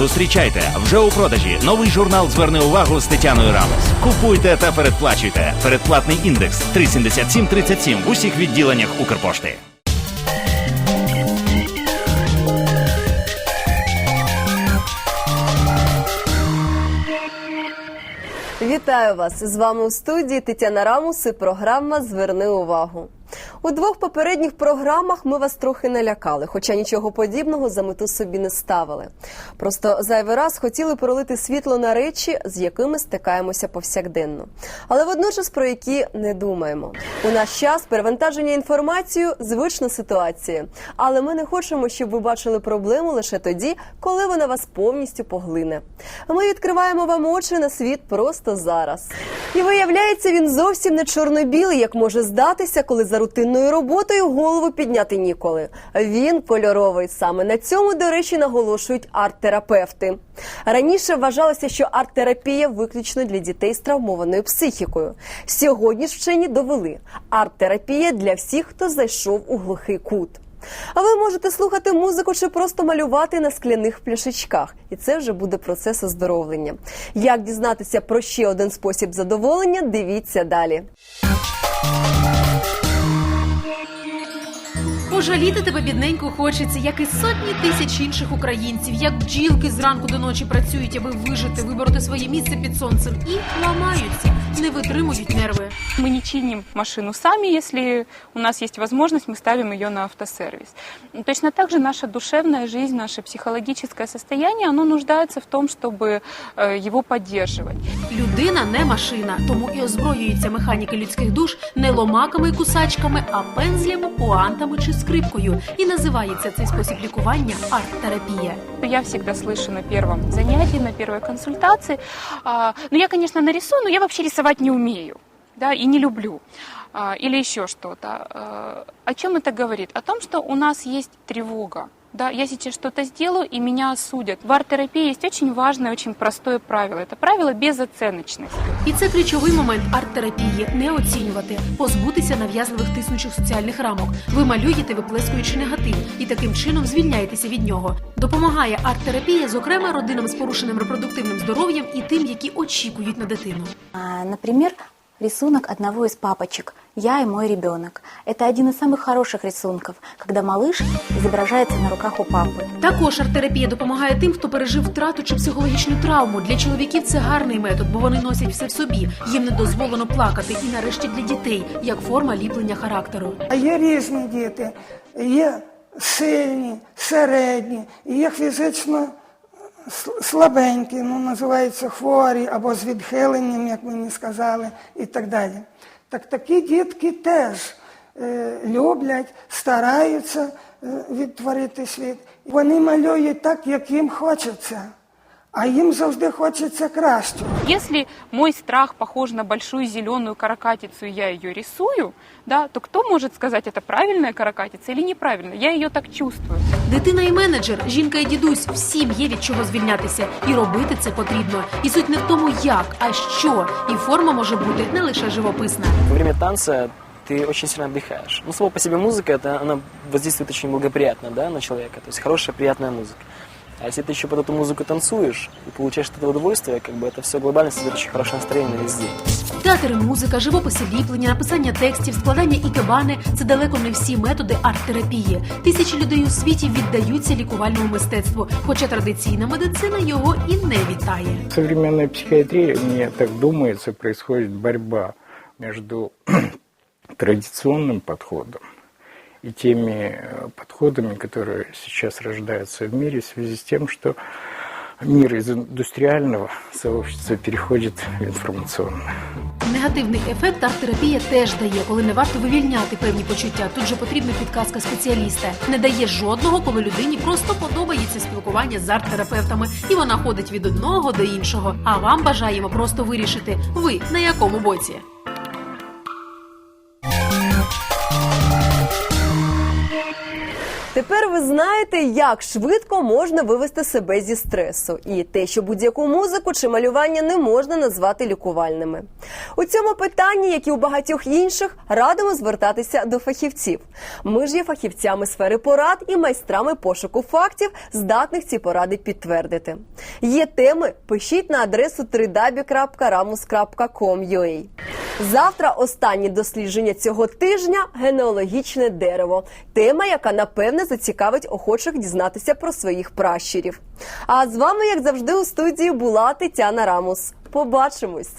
Зустрічайте вже у продажі новий журнал Зверни увагу з Тетяною Рамос. Купуйте та передплачуйте. Передплатний індекс 37737 в усіх відділеннях Укрпошти. Вітаю вас! З вами у студії Тетяна Рамус і програма Зверни увагу. У двох попередніх програмах ми вас трохи налякали, хоча нічого подібного за мету собі не ставили. Просто зайвий раз хотіли пролити світло на речі, з якими стикаємося повсякденно, але водночас про які не думаємо. У наш час перевантаження інформацією звична ситуація, але ми не хочемо, щоб ви бачили проблему лише тоді, коли вона вас повністю поглине. Ми відкриваємо вам очі на світ просто зараз. І виявляється, він зовсім не чорно-білий, як може здатися, коли за рутинною роботою голову підняти ніколи. Він кольоровий. Саме на цьому, до речі, наголошують арт-терапевти. Раніше вважалося, що арт-терапія виключно для дітей з травмованою психікою. Сьогодні ж вчені довели арт-терапія для всіх, хто зайшов у глухий кут. А ви можете слухати музику чи просто малювати на скляних пляшечках, і це вже буде процес оздоровлення. Як дізнатися про ще один спосіб задоволення? Дивіться далі. Пожаліти тебе бідненько хочеться, як і сотні тисяч інших українців, як бджілки зранку до ночі працюють, аби вижити, вибороти своє місце під сонцем, і ламаються, не витримують нерви. Мы не чиним машину сами, если у нас есть возможность, мы ставим ее на автосервис. Точно так же наша душевная жизнь, наше психологическое состояние, оно нуждается в том, чтобы э, его поддерживать. Людина не машина, тому і озброюються механіки людських душ не ломаками і кусачками, а пензлями, пуантами чи скрипкою. І називається цей спосіб лікування арт-терапія. Я всегда слышу на первом занятии, на первой консультации. а, ну, я, конечно, нарисую, но я вообще рисовать не умею. Да, и не люблю. Или еще что-то. О чем это говорит? О том, что у нас есть тревога. Да, я сейчас что-то сделаю, и меня осудят. В арт-терапии есть очень важное, очень простое правило. Это правило безоценочности. І це ключовий момент арт-терапії не оцінювати, позбутися нав'язливих тиснучих соціальних рамок. Ви малюєте, виплескуючи негатив, і таким чином звільняєтеся від нього. Допомагає арт-терапія, зокрема родинам з порушеним репродуктивним здоров'ям і тим, які очікують на дитину. А, Например, рисунок одного из папочек «Я и мой ребенок». Это один из самых хороших рисунков, когда малыш изображается на руках у папы. Також арт-терапія допомагає тим, хто пережив втрату чи психологічну травму. Для чоловіків це гарний метод, бо вони носять все в собі. Їм не дозволено плакати. І нарешті для дітей як форма ліплення характеру. А є різні діти, є сильні, середні, і є фізично с- слабенькі, ну, називаються хворі або з відхиленням, як мені сказали, і так далі. Так такі дітки теж е, люблять, стараються е, відтворити світ. Вони малюють так, як їм хочеться, а їм завжди хочеться краще. Если мой страх похож на большую зеленую каракатицу, и я ее рисую, да, то кто может сказать, это правильная каракатица или неправильно? Я ее так чувствую. Дитина і менеджер, жінка і дідусь, всім є від чого звільнятися, і робити це потрібно. І суть не в тому, як, а що. І форма може бути не лише живописна. Во время танца ты очень сильно отдыхаешь. Ну, слово по себе музыка, это она воздействует очень благоприятно да, на человека. То есть хорошая, приятная музыка. А если ты еще под эту музыку танцуешь и получаешь от этого удовольствие, как бы это все глобально создает очень хорошее настроение на весь день. Театр і музика, живописи ліплення, написання текстів, складання ікебани це далеко не всі методи арт-терапії. Тисячі людей у світі віддаються лікувальному мистецтву, хоча традиційна медицина його і не вітає. В современной психиатрии, мне так думается, происходит борьба между традиционным подходом и теми э, подходами, которые сейчас рождаются в мире в связи с тем, что мир из индустриального сообщества переходит в информационное. Негативний ефект арт-терапія теж дає, коли не варто вивільняти певні почуття. Тут же потрібна підказка спеціаліста. Не дає жодного, коли людині просто подобається спілкування з арт-терапевтами, і вона ходить від одного до іншого. А вам бажаємо просто вирішити, ви на якому боці. Тепер ви знаєте, як швидко можна вивести себе зі стресу, і те, що будь-яку музику чи малювання не можна назвати лікувальними. У цьому питанні, як і у багатьох інших, радимо звертатися до фахівців. Ми ж є фахівцями сфери порад і майстрами пошуку фактів, здатних ці поради підтвердити. Є теми, пишіть на адресу www.ramus.com.ua. Завтра останнє дослідження цього тижня генеалогічне дерево. Тема, яка напевне зацікавить охочих дізнатися про своїх пращурів. А з вами, як завжди, у студії була Тетяна Рамус. Побачимось!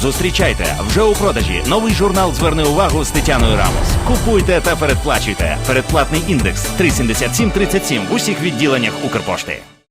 Зустрічайте вже у продажі новий журнал Зверни увагу з Тетяною Рамос. Купуйте та передплачуйте. Передплатний індекс 37737 в усіх відділеннях Укрпошти.